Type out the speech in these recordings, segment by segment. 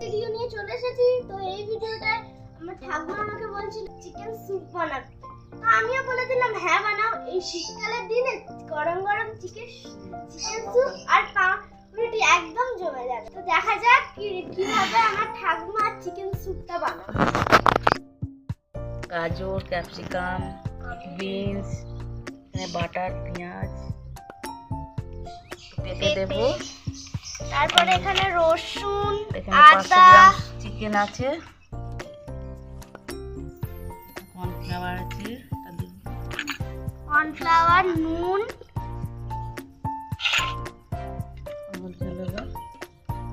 Video নিয়ে চলে এসেছি। তো এই ভিডিওটায় আমার ঠাকুমা আমাকে বলছিল চিকেন স্যুপ বানাতে তো আমিও বলে দিলাম হ্যাঁ বানাও। এই শীতকালের দিনে গরম গরম চিকেন চিকেন স্যুপ আর পাউরুটি একদম জমে যাবে। তো দেখা যাক কি কীভাবে আমার ঠাকুমা চিকেন স্যুপটা বানাবে গাজর ক্যাপসিকাম বিনস বাটার পেঁয়াজ পেঁপে। দেবো। তারপরে এখানে রসুন আদা। চিকেন আছে। কর্নফ্লাওয়ার আছে কর্নফ্লাওয়ার নুন।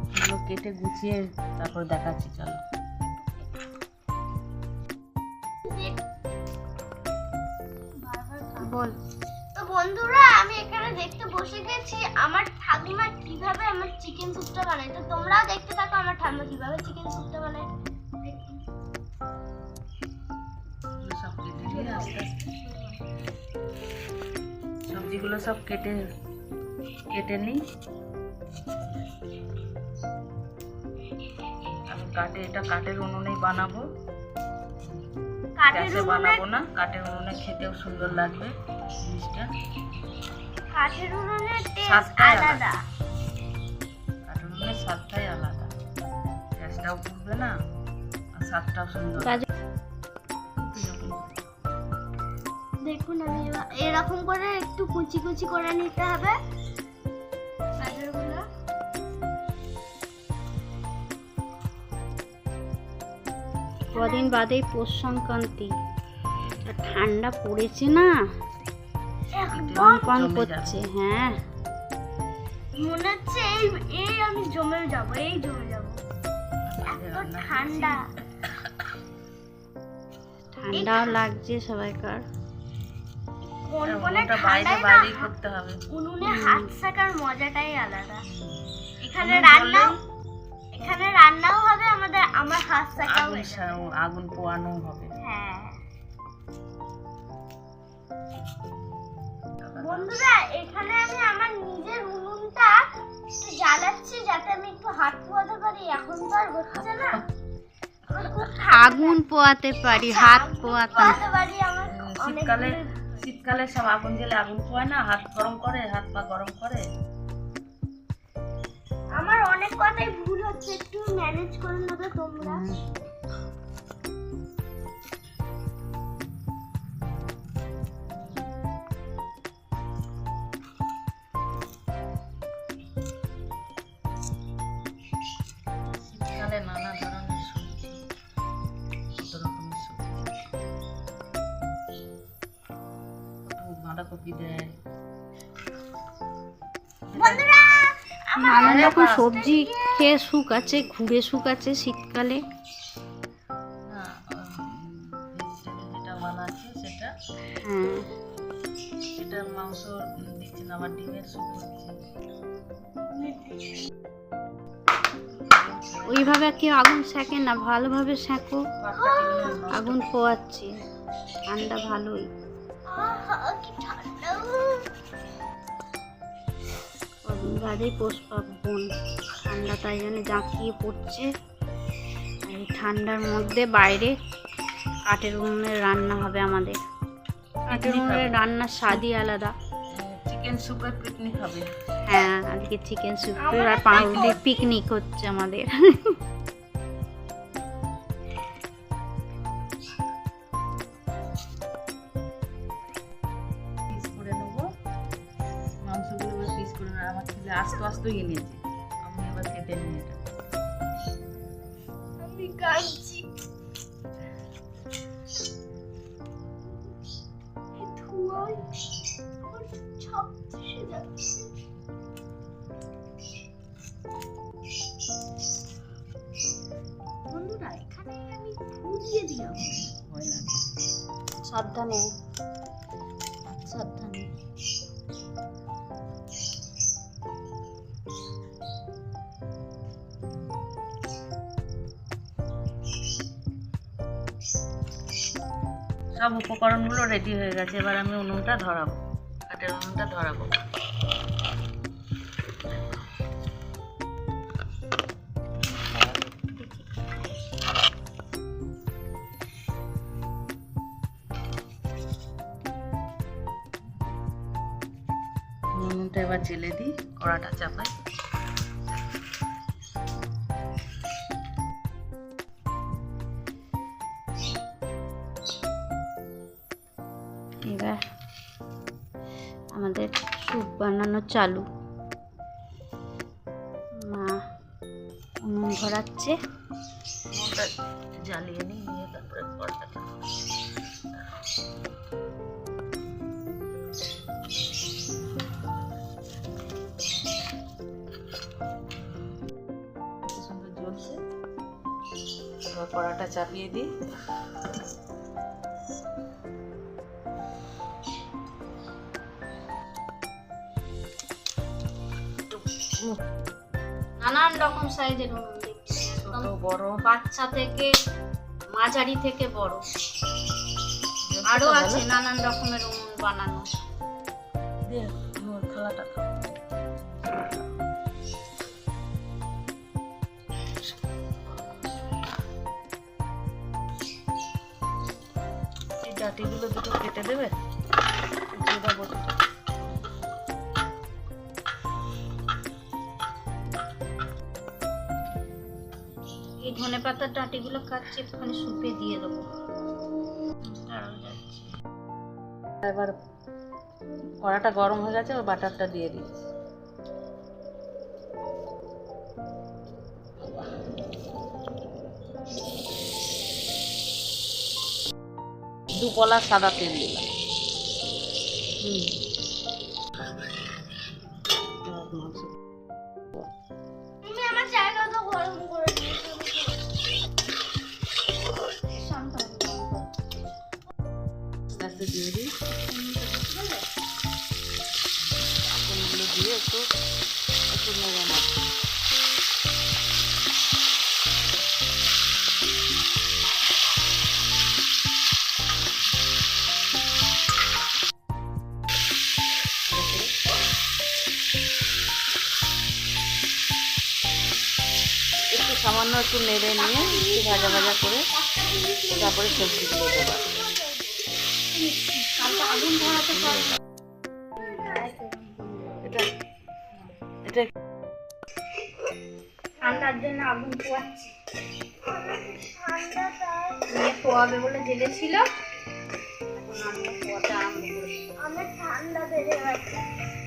এগুলো কেটে গুছিয়ে তারপর দেখাচ্ছি চলো। বল। বন্ধুরা, আমি এখানে দেখতে বসে গেছি। আমার ঠাকুমা কীভাবে আমার চিকেন স্যুপটা বানায়? তো তোমরাও দেখতে থাকো আমার ঠাকুমা কীভাবে চিকেন স্যুপটা বানায়। সবজিগুলো সব কেটে কেটে নিই। কাটে, এটা কাঠের উনুনেই বানাবো। গ্যাসে উনুনে বানাবো না কাঠের উনুনে খেতেও সুন্দর লাগবে জিনিসটা। কাঠের উনুনের টেস্ট আলাদা। কাঠের উনুনের স্বাদটাই আলাদা। গ্যাসটাও পুড়বে না আর স্বাদটাও সুন্দর। দেখুন আমি এরকম করে একটু কুচি কুচি করে নিতে হবে। কাঠের গাজরগুলো কদিন বাদেই পৌষ সংক্রান্তি। ঠান্ডা পড়েছে না? একদম কন কন করছে হ্যাঁ। মনে হচ্ছে এই এই আমি জমে যাব এই জমে যাব। এত ঠান্ডা। ঠান্ডাও লাগছে সবাইকার। কোন কোনে ওটা বাইরে ঠান্ডায় না বাইরেই করতে হবে। উনুনে হাত সাকার মজাটাই আলাদা। এখানে জ্বললেই এখানে রান্নাও হবে আমাদের আমার হাত সাকাও আগুন আগুন পোয়ানো হবে। হ্যাঁ। বন্ধুরা এখানে আমি আমার নিজের উনুনটা একটু জ্বালাচ্ছি যাতে আমি একটু হাত পোয়াতে পারি। এখন তো আর হচ্ছে না। আগুন পোয়াতে পারি হাত আগুন পোয়াতে পারি আমার অনেক শীতকালে শীতকালে সব আগুন জেলে আগুন পোয়ায় না? হাত গরম করে হাত পা গরম করে? আমার অনেক কথাই ভুল হচ্ছে একটু ম্যানেজ করে নেবে তোমরা। বাঁধাকপি দেয়। বন্ধুরা নানান রকম সবজি খেয়ে সুখ আছে ঘুরে সুখ আছে শীতকালে। ওইভাবে কেউ আগুন সেঁকে না ভালোভাবে সেঁকো নষ্ট আগুন পোয়াচ্ছে। ঠান্ডা ভালোই। আহা, পোষ ঠান্ডা কদিন পার্বণ ঠান্ডা তাই জন্য জাঁকিয়ে পড়ছে। আর এই ঠান্ডার মধ্যে বাইরে কাঠের উনুনে রান্না হবে আমাদের। কাঠের উনুনে রান্নার স্বাদই আলাদা। চিকেন পিকনিক হবে। হ্যাঁ আজকে চিকেন স্যুপের আর পাউরুটির পিকনিক হচ্ছে আমাদের। আস্তে আস্তে এনেছে আমি এবার কেটে নিই এটা। আমি কাঁদছি। বন্ধুরা এখানে আমি দিলাম। সাবধানে। সাবধানে। সব উপকরণগুলো রেডি হয়ে গেছে, এবার আমি উনুনটা ধরাবো। কাঠের উনুনটা ধরাবো। উনুনটা এবার জেলে দিই, কড়াটা চাপাই। চালু। মা উনুন ধরাচ্ছে জ্বালিয়ে নিই নিয়ে তারপরে কড়াটা চাপিয়ে দিই। রকম সাইজের উনুন ছোট বড়। বাচ্চা থেকে মাঝারি থেকে বড়। আরও আছে নানান রকমের উনুন বানানো। ডাটিগুলো দুটো কেটে দেবে। দেবো। পাতার ডাঁটিগুলো কাটছি একটুখানি সুপে দিয়ে দেবো। এবার কড়াটা গরম হয়ে গেছে ওর বাটারটা দিয়ে দিচ্ছি। দু কলা সাদা তেল দিলাম। হুম। দিয়ে একটু সামান্য একটু নেড়ে নিয়ে একটু ভাজা ভাজা করে তারপরে সবজিগুলো দেবো আগুন ধরাতে এটা ঠান্ডার জন্য আগুন পোয়াচ্ছি। নিয়ে পোয়াবে বলে জেলেছিল এখন আমিও পোয়াতে আরম্ভ করেছি আমার ঠান্ডা বেড়ে গেছে।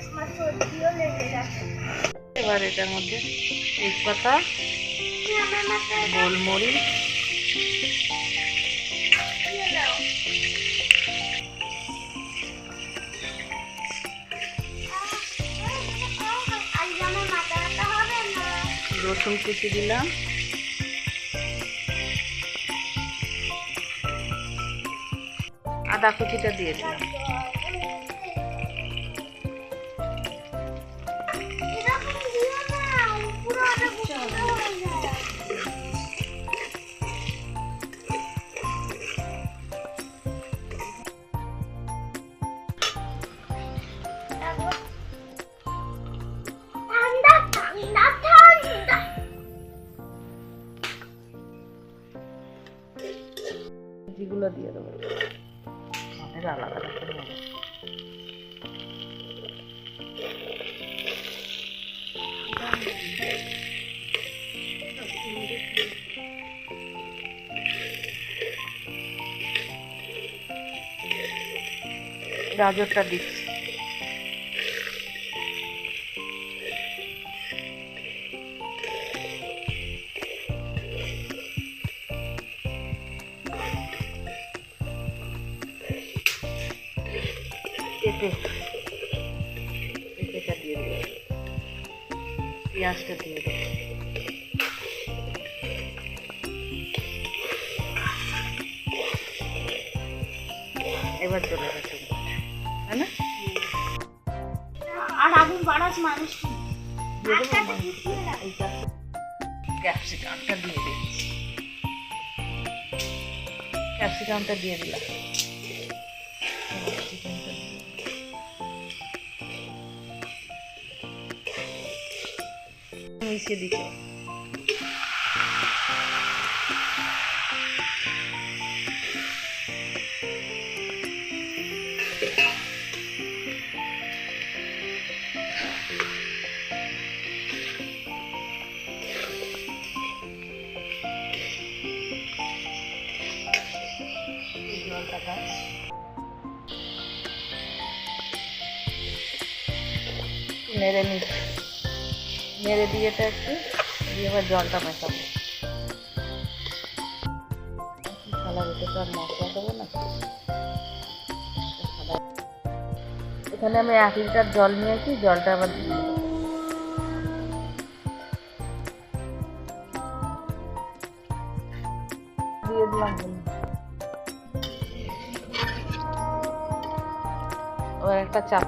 আমার সর্দিও লেগে গেছে। এবার এটার মধ্যে তেজপাতা গোলমরিচ রসুন কুচি দিলাম। আদা কুচিটা দিয়ে দিলাম। যেগুলো দিয়ে দেবো। আমাদের আলাদা হবে। গাজরটা দিচ্ছি। পেঁপে পেঁপেটা দিয়ে দেবো। পেঁয়াজটা দিয়ে দেবো। এবার চলে গেছে তাই না? আর আগুন বাড়াস মানুষ ক্যাপসিকামটা দিয়ে দিচ্ছি ক্যাপসিকামটা দিয়ে দিলাম। que digo. Primeiramente. É নেড়ে দিয়ে এটা একটু, দিয়ে এবার জলটা মেশাবো। থালা রেখে তো আর এখানে আমি এক লিটার জল নিয়েছি, জলটা আবার দিয়ে। দিয়ে দিলাম একটা চাপ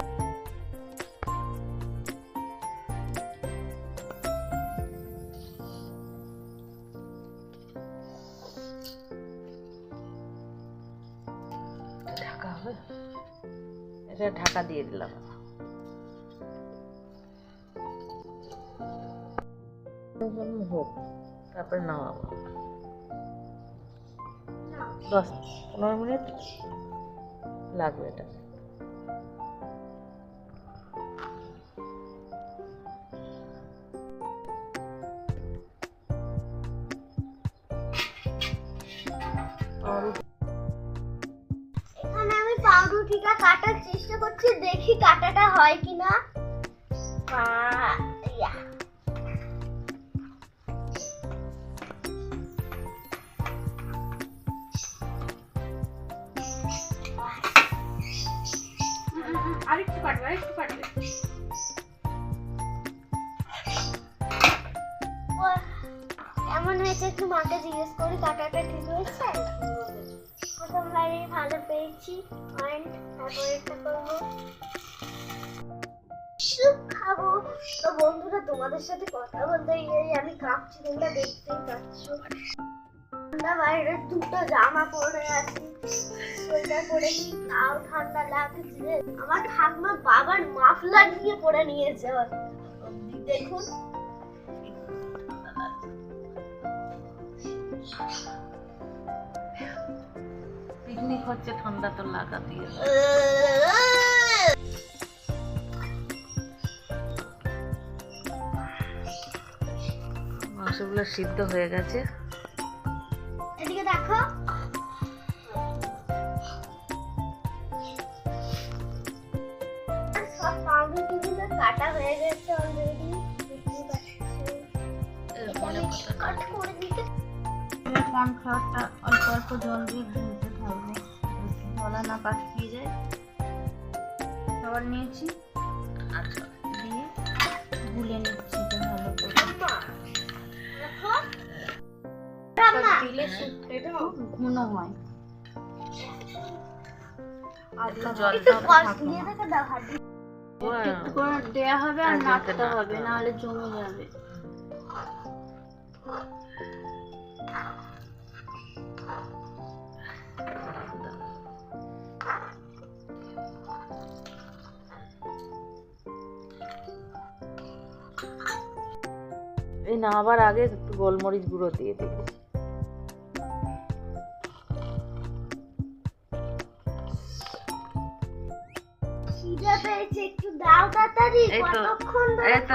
দিলাম। হোক তারপরে নামাবো। দশ পনেরো মিনিট লাগবে এটা করছি দেখি কাটাটা হয় কিনা। আহ। আরেকটু কাটবে আরেকটু কাটবে এমন হয়েছে একটু মাকে জিজ্ঞেস করি কাটাটা ঠিক হয়েছে? প্রথমবারই ভালো পেয়েছি। খাব। বন্ধুরা, তোমাদের সাথে কথা বলতে গিয়ে আমি কাঁপছি, তোমরা দেখতেই পাচ্ছ। ঠান্ডা বাইরে, দুটো জামা পরে আছি। সোয়েটার পরে নি, তাও ঠান্ডা লাগছে। আমার ঠাকুমা বাবার মাফলার নিয়ে পরে নিয়েছে দেখুন। পিকনিক হচ্ছে ঠান্ডা তো লাগা দিয়ে। মাংসগুলো সিদ্ধ হয়ে গেছে। এদিকে দেখো। কাটা হয়ে গেছে অলরেডি কর্নফ্লাওয়ারটা অল্প অল্প জল দিয়ে গলা না পাকিয়ে যায়। খাবার নিয়েছি। আচ্ছা। দিয়ে গুলে নিচ্ছি ভালো করে। দিলে ঘন হয়। দিয়ে হবে আর নাড়তে হবে। নাহলে জমে যাবে। এই নামাবার আগে একটু গোলমরিচ গুঁড়ো দিয়ে তো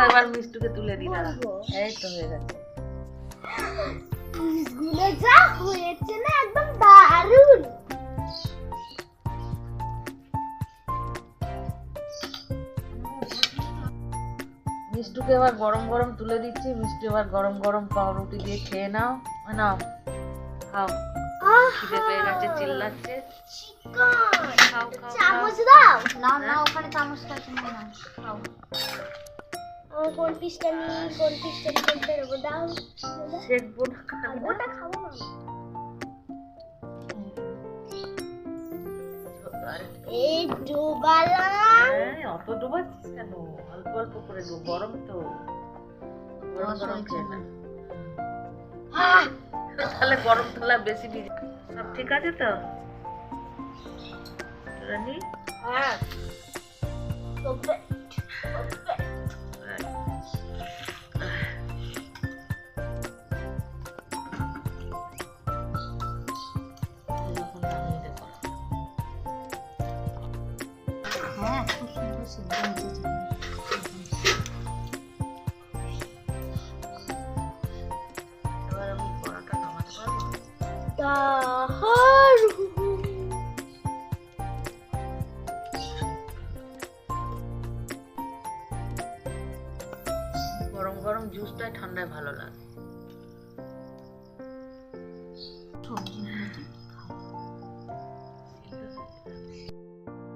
এবার মিষ্টুকে তুলে দিই বলব? এই তো হয়ে গেছে। পিসগুলো যা হয়েছে না একদম দারুণ। মিষ্টুকে এবার গরম গরম তুলে দিচ্ছি মিষ্টি এবার গরম গরম পাউরুটি দিয়ে খেয়ে নাও নাও খাও। খিদে পেয়ে গেছে চিল্লাচ্ছে। খাও খাও খাও। চামচ দাও! না না ওখানে চামচটা আছে না খাও। কোন পিসটা নিই কোন পিসটা নিই দাও। শেখবো না খাব না। এই ডোবালাম হ্যাঁ, অত ডোবাচ্ছিস কেন? অল্প অল্প করে ডুব গরম তো। গরম গরম খেয়ে না। না তাহলে গরম থালা বেশি ভিজে সব ঠিক আছে তো? রানি? হ্যাঁ। ভালো লাগে। সবজিগুলো দিয়ে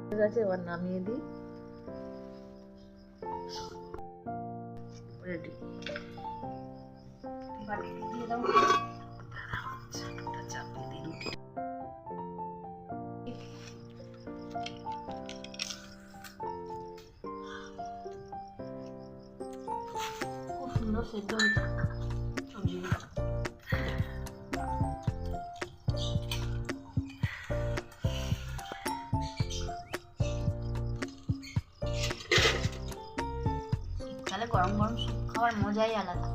ঠিক আছে এবার নামিয়ে দিই। রেডি বাটিতে দিয়ে দাও চাপিয়ে সুন্দর সেদ্ধ হয়েছে সবজিগুলো শীতকালে গরম গরম খাওয়ার মজাই আলাদা